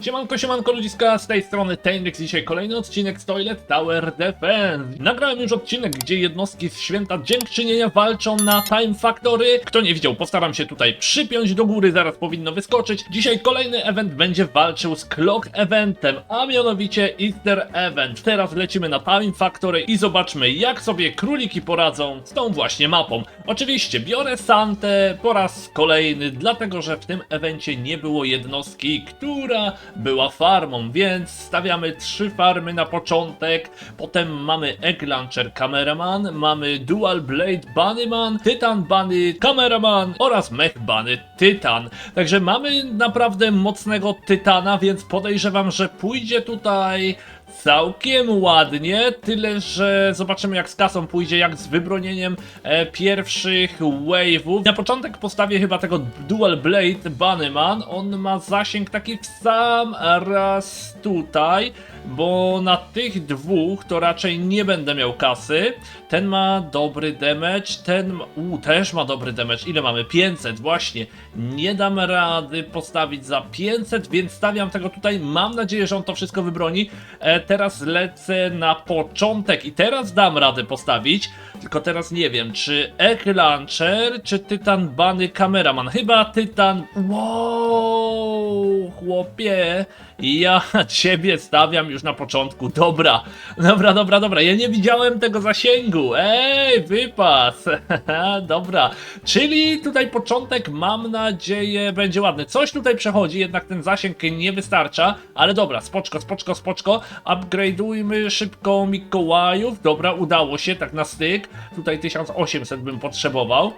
Siemanko, siemanko ludziska, z tej strony Tainrix, dzisiaj kolejny odcinek z Toilet Tower Defense. Nagrałem już odcinek, gdzie jednostki z Święta Dziękczynienia walczą na Time Factory. Kto nie widział, postaram się tutaj przypiąć do góry, zaraz powinno wyskoczyć. Dzisiaj kolejny event będzie walczył z Clock Eventem, a mianowicie Easter Event. Teraz lecimy na Time Factory i zobaczmy, jak sobie króliki poradzą z tą właśnie mapą. Oczywiście biorę Santę po raz kolejny, dlatego że w tym evencie nie było jednostki, która była farmą, więc stawiamy trzy farmy na początek, potem mamy Egg Launcher Cameraman, mamy Dual Blade Bunnyman, Titan Bunny Cameraman oraz Mech Bunny Titan. Także mamy naprawdę mocnego Tytana, więc podejrzewam, że pójdzie tutaj całkiem ładnie, tyle że zobaczymy jak z kasą pójdzie, jak z wybronieniem e, pierwszych wave'ów. Na początek postawię chyba tego Dual Blade Bunnyman, on ma zasięg taki w sam raz tutaj, bo na tych dwóch to raczej nie będę miał kasy. Ten ma dobry damage, ten ma... U, też ma dobry damage. Ile mamy? 500, właśnie. Nie dam rady postawić za 500, więc stawiam tego tutaj. Mam nadzieję, że on to wszystko wybroni. E, teraz lecę na początek i teraz dam radę postawić. Tylko teraz nie wiem, czy Egg Launcher, czy Tytan Bunny Cameraman. Chyba Tytan... Wow, chłopie. Ja ciebie stawiam już na początku. Dobra, dobra, dobra, dobra. Ja nie widziałem tego zasięgu. Ej, wypas. dobra. Czyli tutaj początek, mam nadzieję, będzie ładny. Coś tutaj przechodzi, jednak ten zasięg nie wystarcza. Ale dobra, spoczko, spoczko, spoczko. Upgrade'ujmy szybko Mikołajów. Dobra, udało się, tak na styk. Tutaj 1800 bym potrzebował.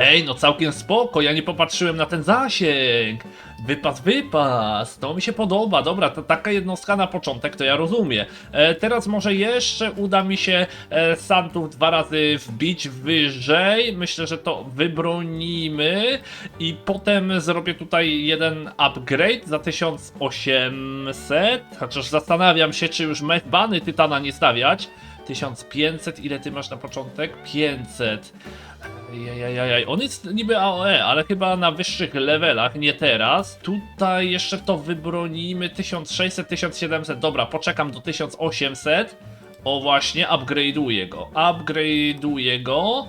Ej, no całkiem spoko, ja nie popatrzyłem na ten zasięg. Wypas, wypas, to mi się podoba. Dobra, to taka jednostka na początek, to ja rozumiem. E, teraz może jeszcze uda mi się e, Santów dwa razy wbić wyżej. Myślę, że to wybronimy. I potem zrobię tutaj jeden upgrade za 1800. Chociaż zastanawiam się, czy już mechbany Tytana nie stawiać. 1500, ile ty masz na początek? 500. Jajajajaj, on jest niby AOE, ale chyba na wyższych levelach, nie teraz. Tutaj jeszcze to wybronimy 1600, 1700, dobra, poczekam do 1800. O właśnie, upgrade'uję go, upgrade'uję go.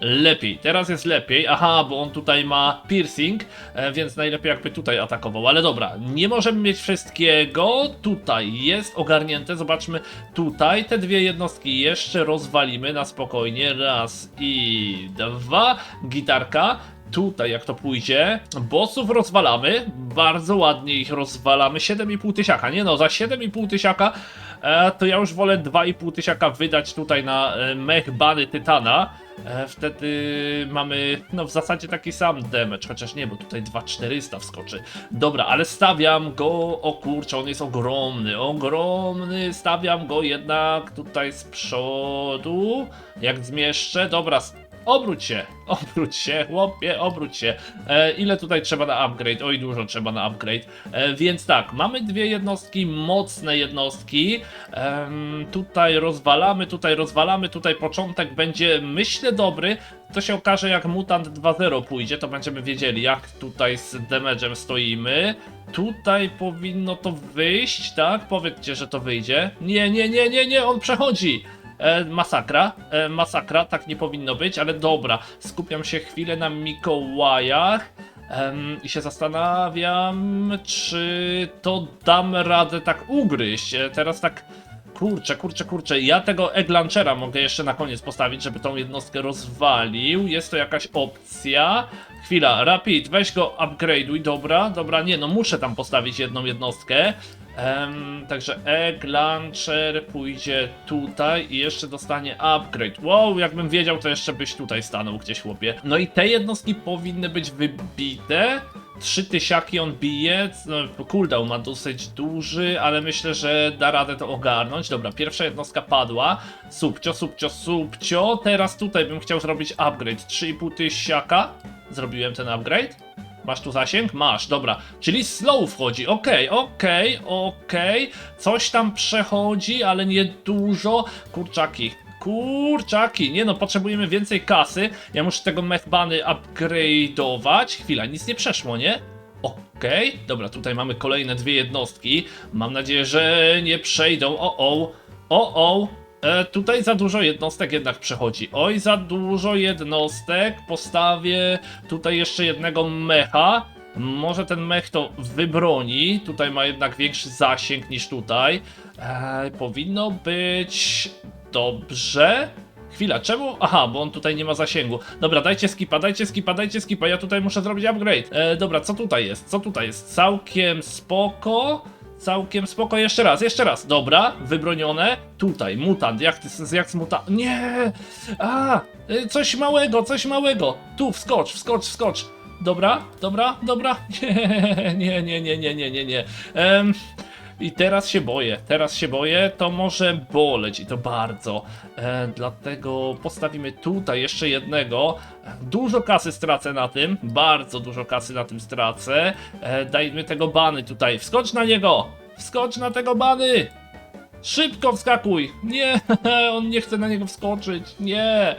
Lepiej, teraz jest lepiej. Aha, bo on tutaj ma piercing, e, więc najlepiej jakby tutaj atakował. Ale dobra, nie możemy mieć wszystkiego. Tutaj jest ogarnięte. Zobaczmy tutaj. Te dwie jednostki jeszcze rozwalimy na spokojnie. Raz i dwa. Gitarka. Tutaj jak to pójdzie, bossów rozwalamy, bardzo ładnie ich rozwalamy, 7,5 tysiaka, nie no, za 7,5 tysiaka e, to ja już wolę 2,5 tysiaka wydać tutaj na e, mech bany Tytana, e, wtedy mamy no w zasadzie taki sam damage, chociaż nie, bo tutaj 2400 wskoczy. Dobra, ale stawiam go, o kurczę, on jest ogromny, ogromny, stawiam go jednak tutaj z przodu, jak zmieszczę, dobra, Obróć się, obróć się, chłopie, obróć się. E, ile tutaj trzeba na upgrade? Oj, dużo trzeba na upgrade. E, więc tak, mamy dwie jednostki, mocne jednostki. Em, tutaj rozwalamy, tutaj rozwalamy, tutaj początek będzie, myślę, dobry. To się okaże, jak Mutant 2.0 pójdzie, to będziemy wiedzieli, jak tutaj z damage'em stoimy. Tutaj powinno to wyjść, tak? Powiedzcie, że to wyjdzie. Nie, nie, nie, nie, nie, on przechodzi. E, masakra, e, masakra, tak nie powinno być, ale dobra, skupiam się chwilę na Mikołajach i się zastanawiam, czy to dam radę tak ugryźć. E, teraz tak, kurczę, kurczę, kurczę, ja tego Egg Launchera mogę jeszcze na koniec postawić, żeby tą jednostkę rozwalił, jest to jakaś opcja. Chwila, Rapid, weź go upgrade'uj, dobra, dobra, nie no, muszę tam postawić jedną jednostkę. Em, także Egg Launcher pójdzie tutaj i jeszcze dostanie upgrade. Wow, jakbym wiedział, to jeszcze byś tutaj stanął gdzieś, chłopie. No i te jednostki powinny być wybite. Trzy tysiaki on bije, no, cooldown ma dosyć duży, ale myślę, że da radę to ogarnąć. Dobra, pierwsza jednostka padła. Subcio, subcio, subcio. Teraz tutaj bym chciał zrobić upgrade. 3,5 tysiaka. Zrobiłem ten upgrade. Masz tu zasięg? Masz, dobra. Czyli slow wchodzi. Okej, okej, okej. Coś tam przechodzi, ale nie dużo. Kurczaki. Kurczaki, nie no, potrzebujemy więcej kasy. Ja muszę tego mechbany upgrade'ować. Chwila, nic nie przeszło, nie? Okej, dobra, tutaj mamy kolejne dwie jednostki. Mam nadzieję, że nie przejdą. O, o, o, o. E, tutaj za dużo jednostek jednak przechodzi. Oj, za dużo jednostek. Postawię tutaj jeszcze jednego mecha. Może ten mech to wybroni. Tutaj ma jednak większy zasięg niż tutaj. E, powinno być dobrze. Chwila, czemu? Aha, bo on tutaj nie ma zasięgu. Dobra, dajcie skipa, dajcie skipa, dajcie skipa, ja tutaj muszę zrobić upgrade. E, dobra, co tutaj jest? Co tutaj jest? Całkiem spoko. Całkiem spoko, jeszcze raz, jeszcze raz. Dobra, wybronione. Tutaj, mutant, jak ty, jak z mutant... Nie! A, y, coś małego, coś małego. Tu, wskocz, wskocz, wskocz. Dobra, dobra, dobra. Nie, nie, nie, nie, nie, nie, nie. Em, I teraz się boję, teraz się boję, to może boleć i to bardzo. E, dlatego postawimy tutaj jeszcze jednego. Dużo kasy stracę na tym, bardzo dużo kasy na tym stracę. E, dajmy tego bany tutaj, wskocz na niego! Wskocz na tego bany! Szybko wskakuj! Nie, on nie chce na niego wskoczyć, nie!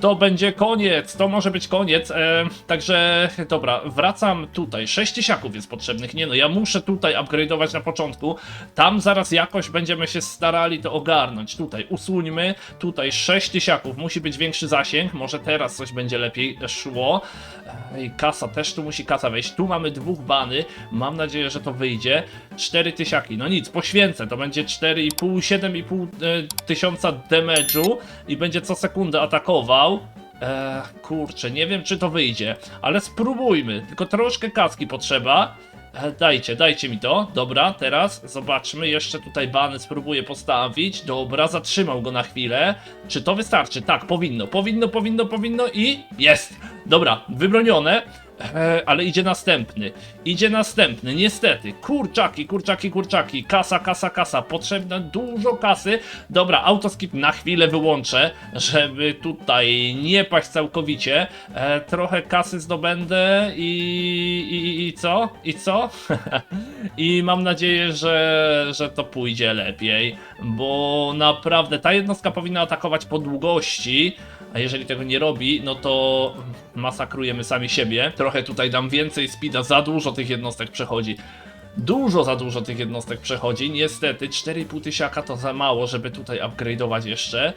To będzie koniec, to może być koniec. E, także dobra, wracam tutaj. Sześć tysiaków jest potrzebnych. Nie no, ja muszę tutaj upgrade'ować na początku. Tam zaraz jakoś będziemy się starali to ogarnąć. Tutaj usuńmy. Tutaj sześć tysiaków. Musi być większy zasięg. Może teraz coś będzie lepiej szło. E, I kasa też tu musi kasa wejść. Tu mamy dwóch bany. Mam nadzieję, że to wyjdzie. Cztery tysiaki. No nic, poświęcę. To będzie 4,5, 7,5 e, tysiąca damage'u i będzie co sekundę atakował. Eee, kurczę, nie wiem czy to wyjdzie, ale spróbujmy. Tylko troszkę kaski potrzeba. E, dajcie, dajcie mi to. Dobra, teraz zobaczmy. Jeszcze tutaj bany spróbuję postawić. Dobra, zatrzymał go na chwilę. Czy to wystarczy? Tak, powinno, powinno, powinno, powinno i jest. Dobra, wybronione. E, ale idzie następny. Idzie następny, niestety. Kurczaki, kurczaki, kurczaki. Kasa, kasa, kasa. Potrzebne dużo kasy. Dobra, autoskip na chwilę wyłączę, żeby tutaj nie paść całkowicie. E, trochę kasy zdobędę i, i, i co? I co? I mam nadzieję, że, że to pójdzie lepiej, bo naprawdę ta jednostka powinna atakować po długości, a jeżeli tego nie robi, no to masakrujemy sami siebie. Trochę tutaj dam więcej speeda, za dużo tych jednostek przechodzi. Dużo za dużo tych jednostek przechodzi. Niestety 4,5 tysiaka to za mało, żeby tutaj upgrade'ować jeszcze.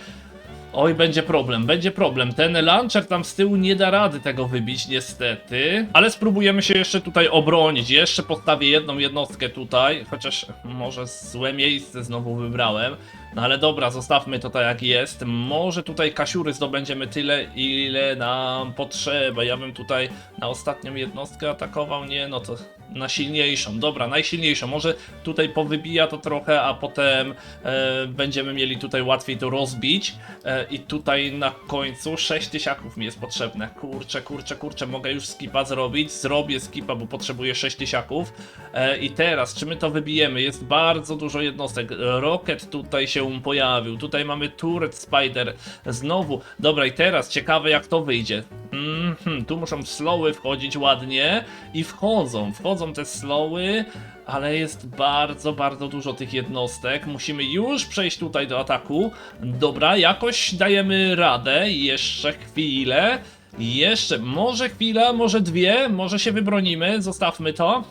Oj, będzie problem, będzie problem. Ten launcher tam z tyłu nie da rady tego wybić, niestety. Ale spróbujemy się jeszcze tutaj obronić. Jeszcze postawię jedną jednostkę tutaj, chociaż może złe miejsce znowu wybrałem. No ale dobra, zostawmy to tak jak jest. Może tutaj kasiury zdobędziemy tyle, ile nam potrzeba. Ja bym tutaj na ostatnią jednostkę atakował, nie, no to na silniejszą. Dobra, najsilniejszą. Może tutaj powybija to trochę, a potem e, będziemy mieli tutaj łatwiej to rozbić. E, I tutaj na końcu 6 tysiaków mi jest potrzebne. Kurczę, kurczę, kurczę, mogę już skipa zrobić. Zrobię skipa, bo potrzebuję 6 tysiaków. E, I teraz, czy my to wybijemy? Jest bardzo dużo jednostek. Rocket tutaj się pojawił. Tutaj mamy Turret Spider. Znowu. Dobra, i teraz ciekawe jak to wyjdzie. Mhm, tu muszą slowy wchodzić ładnie i wchodzą, wchodzą te slowy, ale jest bardzo, bardzo dużo tych jednostek. Musimy już przejść tutaj do ataku. Dobra, jakoś dajemy radę. Jeszcze chwilę. Jeszcze, może chwila, może dwie, może się wybronimy, zostawmy to.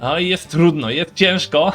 A jest trudno, jest ciężko.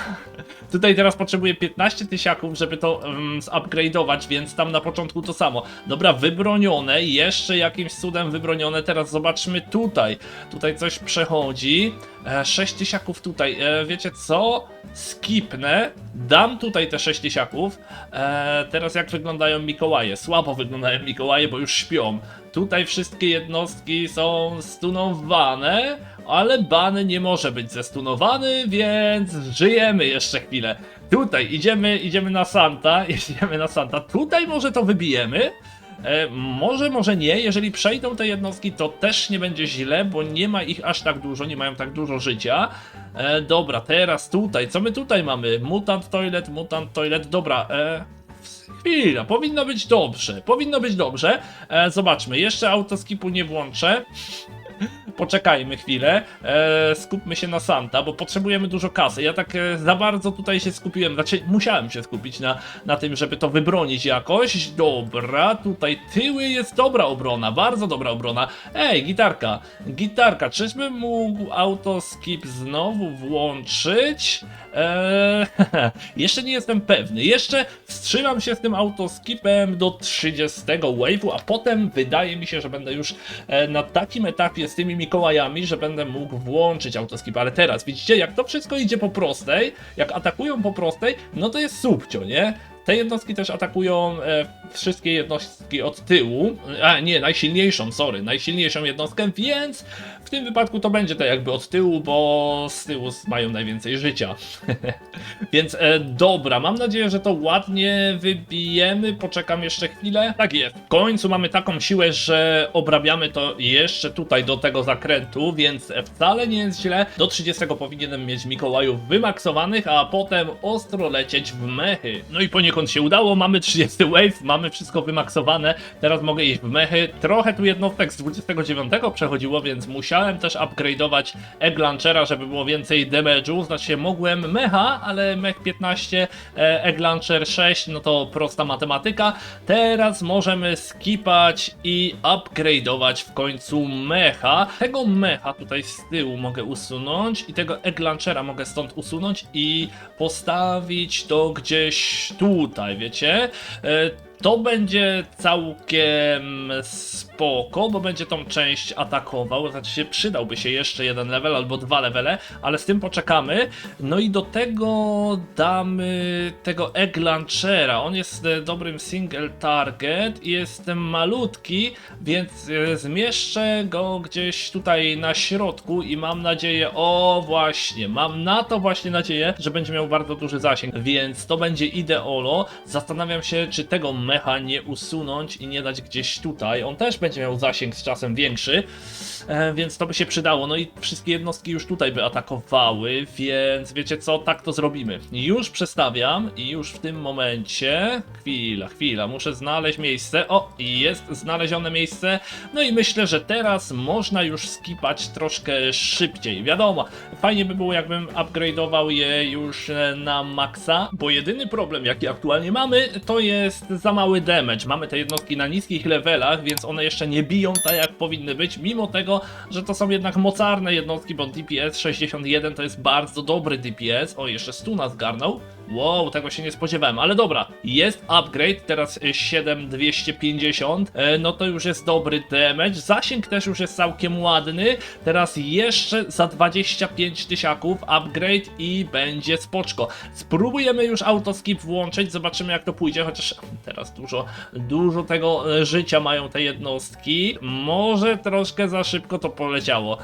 Tutaj teraz potrzebuję 15 tysiaków, żeby to um, zupgrade'ować, więc tam na początku to samo. Dobra, wybronione, jeszcze jakimś cudem wybronione. Teraz zobaczmy tutaj. Tutaj coś przechodzi. E, 6 tysiaków tutaj. E, wiecie co? Skipnę. Dam tutaj te 6 tysiaków. E, teraz jak wyglądają Mikołaje? Słabo wyglądają Mikołaje, bo już śpią. Tutaj wszystkie jednostki są stunowane, ale ban nie może być zestunowany, więc żyjemy jeszcze chwilę. Tutaj idziemy, idziemy na Santa, idziemy na Santa. Tutaj może to wybijemy. E, może, może nie. Jeżeli przejdą te jednostki, to też nie będzie źle, bo nie ma ich aż tak dużo, nie mają tak dużo życia. E, dobra, teraz tutaj, co my tutaj mamy? Mutant Toilet, Mutant Toilet, dobra. E, chwila, powinno być dobrze, powinno być dobrze. E, zobaczmy, jeszcze autoskipu nie włączę. Poczekajmy chwilę, e, skupmy się na Santa, bo potrzebujemy dużo kasy. Ja tak e, za bardzo tutaj się skupiłem, znaczy musiałem się skupić na, na tym, żeby to wybronić jakoś. Dobra, tutaj tyły jest dobra obrona, bardzo dobra obrona. Ej, gitarka, gitarka, czyżbym mógł autoskip znowu włączyć? Eee, jeszcze nie jestem pewny. Jeszcze wstrzymam się z tym autoskipem do 30 wave'u, a potem wydaje mi się, że będę już e, na takim etapie z tymi Mikołajami, że będę mógł włączyć autoskip. Ale teraz widzicie, jak to wszystko idzie po prostej, jak atakują po prostej, no to jest subcio, nie? Te jednostki też atakują e, wszystkie jednostki od tyłu. A nie, najsilniejszą, sorry, najsilniejszą jednostkę, więc w tym wypadku to będzie to jakby od tyłu, bo z tyłu mają najwięcej życia. więc e, dobra, mam nadzieję, że to ładnie wybijemy. Poczekam jeszcze chwilę. Tak jest. W końcu mamy taką siłę, że obrabiamy to jeszcze tutaj do tego zakrętu, więc wcale nie jest źle. Do 30 powinienem mieć Mikołajów wymaksowanych, a potem ostro lecieć w mechy. No i poniekąd się udało, mamy 30 wave, mamy wszystko wymaksowane. Teraz mogę iść w mechy. Trochę tu jednostek z 29 przechodziło, więc musiałem też upgrade'ować Egg Launchera, żeby było więcej damage'u. Znaczy mogłem mecha, ale mech 15, e, Egg Launcher 6, no to prosta matematyka. Teraz możemy skipać i upgrade'ować w końcu mecha. Tego mecha tutaj z tyłu mogę usunąć i tego Egg Launchera mogę stąd usunąć i postawić to gdzieś tutaj, wiecie? To będzie całkiem spoko, bo będzie tą część atakował. Znaczy się przydałby się jeszcze jeden level albo dwa levele, ale z tym poczekamy. No i do tego damy tego Egg Launchera. On jest e, dobrym single target i jest malutki, więc e, zmieszczę go gdzieś tutaj na środku i mam nadzieję, o właśnie, mam na to właśnie nadzieję, że będzie miał bardzo duży zasięg, więc to będzie ideolo. Zastanawiam się, czy tego mecha nie usunąć i nie dać gdzieś tutaj. On też będzie miał zasięg z czasem większy, więc to by się przydało. No i wszystkie jednostki już tutaj by atakowały, więc wiecie co, tak to zrobimy. Już przestawiam i już w tym momencie, chwila, chwila, muszę znaleźć miejsce. O, jest znalezione miejsce. No i myślę, że teraz można już skipać troszkę szybciej. Wiadomo, fajnie by było jakbym upgrade'ował je już e, na maksa, bo jedyny problem jaki aktualnie mamy, to jest za mały damage. Mamy te jednostki na niskich levelach, więc one jeszcze nie biją tak jak powinny być, mimo tego, że to są jednak mocarne jednostki, bo DPS 61 to jest bardzo dobry DPS. O, jeszcze stuna zgarnął. Wow, tego się nie spodziewałem, ale dobra, jest upgrade, teraz y, 7250, e, no to już jest dobry damage, zasięg też już jest całkiem ładny, teraz jeszcze za 25 tysiaków upgrade i będzie spoczko. Spróbujemy już autoskip włączyć, zobaczymy jak to pójdzie, chociaż teraz dużo, dużo tego e, życia mają te jednostki, może troszkę za szybko to poleciało.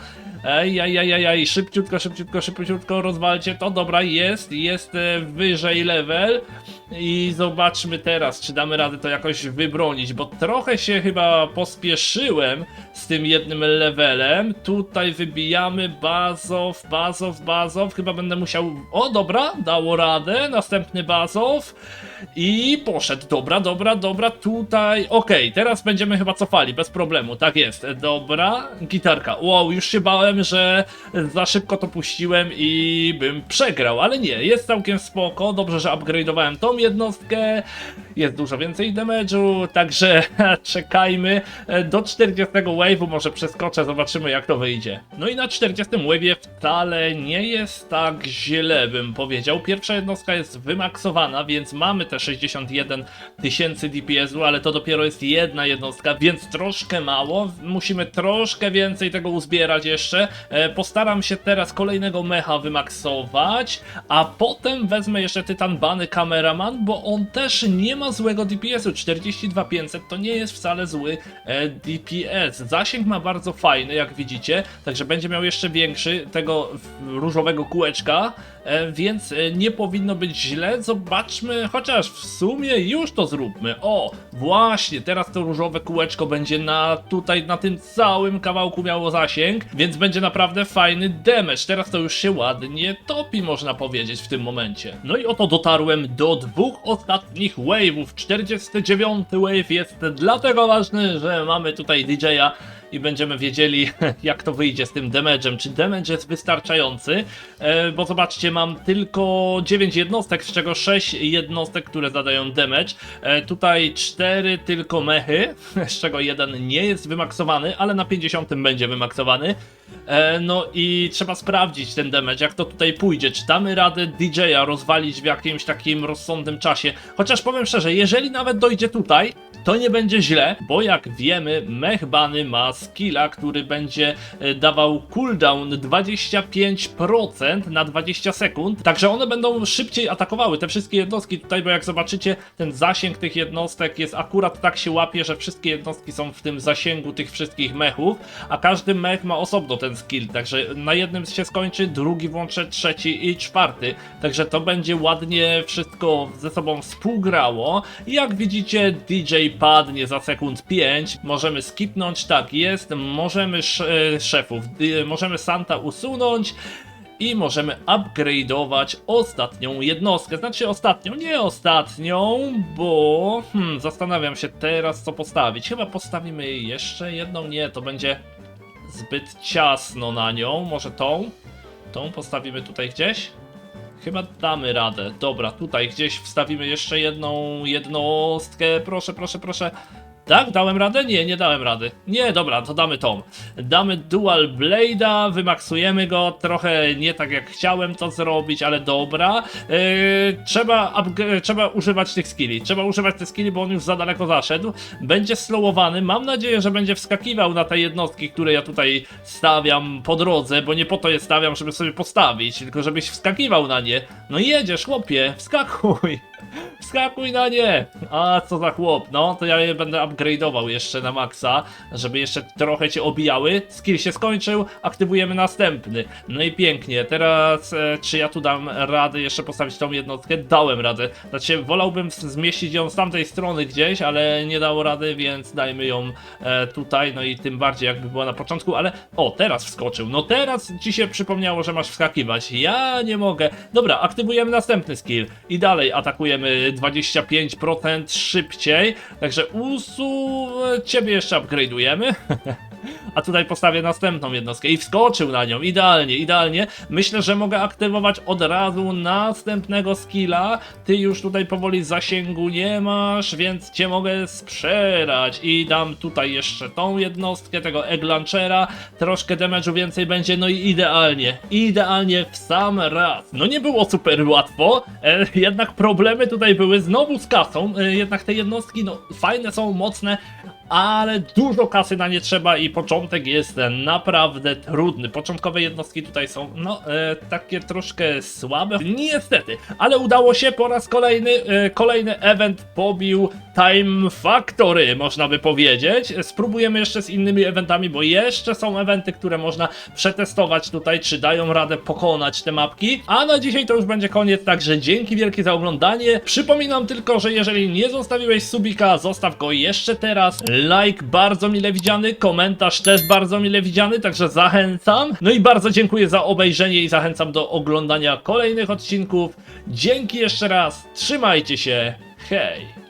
Ej, ej, ej, ej, ej, szybciutko, szybciutko, szybciutko rozwalcie to, dobra, jest, jest e, wyżej level i zobaczmy teraz, czy damy radę to jakoś wybronić, bo trochę się chyba pospieszyłem z tym jednym levelem, tutaj wybijamy bazow, bazow, bazow, chyba będę musiał, o dobra, dało radę, następny bazow. I poszedł, dobra, dobra, dobra, tutaj, okej, teraz będziemy chyba cofali, bez problemu, tak jest, dobra, gitarka, wow, już się bałem, że za szybko to puściłem i bym przegrał, ale nie, jest całkiem spoko, dobrze, że upgrade'owałem tą jednostkę, jest dużo więcej damage'u, także czekajmy do 40 wave'u, może przeskoczę, zobaczymy jak to wyjdzie. No i na 40 wave'ie wcale nie jest tak źle, bym powiedział. Pierwsza jednostka jest wymaksowana, więc mamy te 61 tysięcy DPS-u, ale to dopiero jest jedna jednostka, więc troszkę mało. Musimy troszkę więcej tego uzbierać jeszcze. E, Postaram się teraz kolejnego mecha wymaksować, a potem wezmę jeszcze Tytan Bany Bo on też nie ma złego DPS-u. 42500 to nie jest wcale zły e, DPS. Zasięg ma bardzo fajny, jak widzicie, także będzie miał jeszcze większy tego różowego kółeczka, więc e, nie powinno być źle. Zobaczmy, chociaż w sumie już to zróbmy. O, właśnie, teraz to różowe kółeczko będzie na tutaj, na tym całym kawałku miało zasięg, więc będzie naprawdę fajny damage. Teraz to już się ładnie topi, można powiedzieć w tym momencie. No i oto dotarłem do dwóch ostatnich wave'ów. 49 wave jest dlatego ważny, że mamy tutaj DJ-a i będziemy wiedzieli, jak to wyjdzie z tym damage'em. Czy damage jest wystarczający? E, bo zobaczcie, mam tylko 9 jednostek, z czego 6 jednostek, które zadają damage. E, tutaj 4 tylko mechy, z czego jeden nie jest wymaksowany, ale na 50 będzie wymaksowany. E, no i trzeba sprawdzić ten damage, jak to tutaj pójdzie. Czy damy radę DJ-a rozwalić w jakimś takim rozsądnym czasie? Chociaż powiem szczerze, jeżeli nawet dojdzie tutaj, to nie będzie źle, bo jak wiemy, Mechbany ma skilla, który będzie e, dawał cooldown 25% na 20 sekund, także one będą szybciej atakowały te wszystkie jednostki. Tutaj, bo jak zobaczycie, ten zasięg tych jednostek jest akurat tak się łapie, że wszystkie jednostki są w tym zasięgu tych wszystkich mechów, a każdy mech ma osobno ten skill, także na jednym się skończy, drugi włączę, trzeci i czwarty, także to będzie ładnie wszystko ze sobą współgrało. I jak widzicie DJ padnie za sekund 5, możemy skipnąć, tak jest, możemy sz e, szefów, y, możemy Santa usunąć, i możemy upgrade'ować ostatnią jednostkę. Znaczy ostatnią, nie ostatnią, bo hmm, zastanawiam się teraz co postawić. Chyba postawimy jeszcze jedną, nie, to będzie zbyt ciasno na nią. Może tą? Tą postawimy tutaj gdzieś? Chyba damy radę. Dobra, tutaj gdzieś wstawimy jeszcze jedną jednostkę. Proszę, proszę, proszę. Tak? Dałem radę? Nie, nie dałem rady. Nie, dobra, to damy tą. Damy Dual Blade'a, wymaksujemy go trochę nie tak jak chciałem to zrobić, ale dobra. Yy, trzeba, upg- trzeba używać tych skilli. Trzeba używać tych skilli, bo on już za daleko zaszedł. Będzie slowowany. Mam nadzieję, że będzie wskakiwał na te jednostki, które ja tutaj stawiam po drodze, bo nie po to je stawiam, żeby sobie postawić, tylko żebyś wskakiwał na nie. No jedziesz, chłopie, wskakuj. Wskakuj na nie! A co za chłop, no to ja je będę upgrade'ował jeszcze na maksa, żeby jeszcze trochę cię obijały. Skill się skończył, aktywujemy następny. No i pięknie, teraz e, czy ja tu dam radę jeszcze postawić tą jednostkę? Dałem radę. Znaczy wolałbym zmieścić ją z tamtej strony gdzieś, ale nie dało rady, więc dajmy ją e, tutaj, no i tym bardziej jakby była na początku, ale o, teraz wskoczył. No teraz ci się przypomniało, że masz wskakiwać. Ja nie mogę. Dobra, aktywujemy następny skill i dalej atakujemy 25% szybciej. Także usu ciebie jeszcze upgrade'ujemy. A tutaj postawię następną jednostkę i wskoczył na nią. Idealnie, idealnie. Myślę, że mogę aktywować od razu następnego skilla. Ty już tutaj powoli zasięgu nie masz, więc cię mogę sprzedać. I dam tutaj jeszcze tą jednostkę, tego egg launchera. Troszkę damage'u więcej będzie, no i idealnie. Idealnie w sam raz. No nie było super łatwo, e, jednak problemy tutaj były znowu z kasą. E, jednak te jednostki, no fajne są, mocne, ale dużo kasy na nie trzeba i początek jest naprawdę trudny. Początkowe jednostki tutaj są, no, e, takie troszkę słabe. Niestety, ale udało się po raz kolejny. E, kolejny event pobił Time Factory, można by powiedzieć. Spróbujemy jeszcze z innymi eventami, bo jeszcze są eventy, które można przetestować tutaj, czy dają radę pokonać te mapki. A na dzisiaj to już będzie koniec, także dzięki wielkie za oglądanie. Przypominam tylko, że jeżeli nie zostawiłeś subika, zostaw go jeszcze teraz. Like bardzo mile widziany, komentarz też bardzo mile widziany, także zachęcam. No i bardzo dziękuję za obejrzenie i zachęcam do oglądania kolejnych odcinków. Dzięki jeszcze raz, trzymajcie się, hej!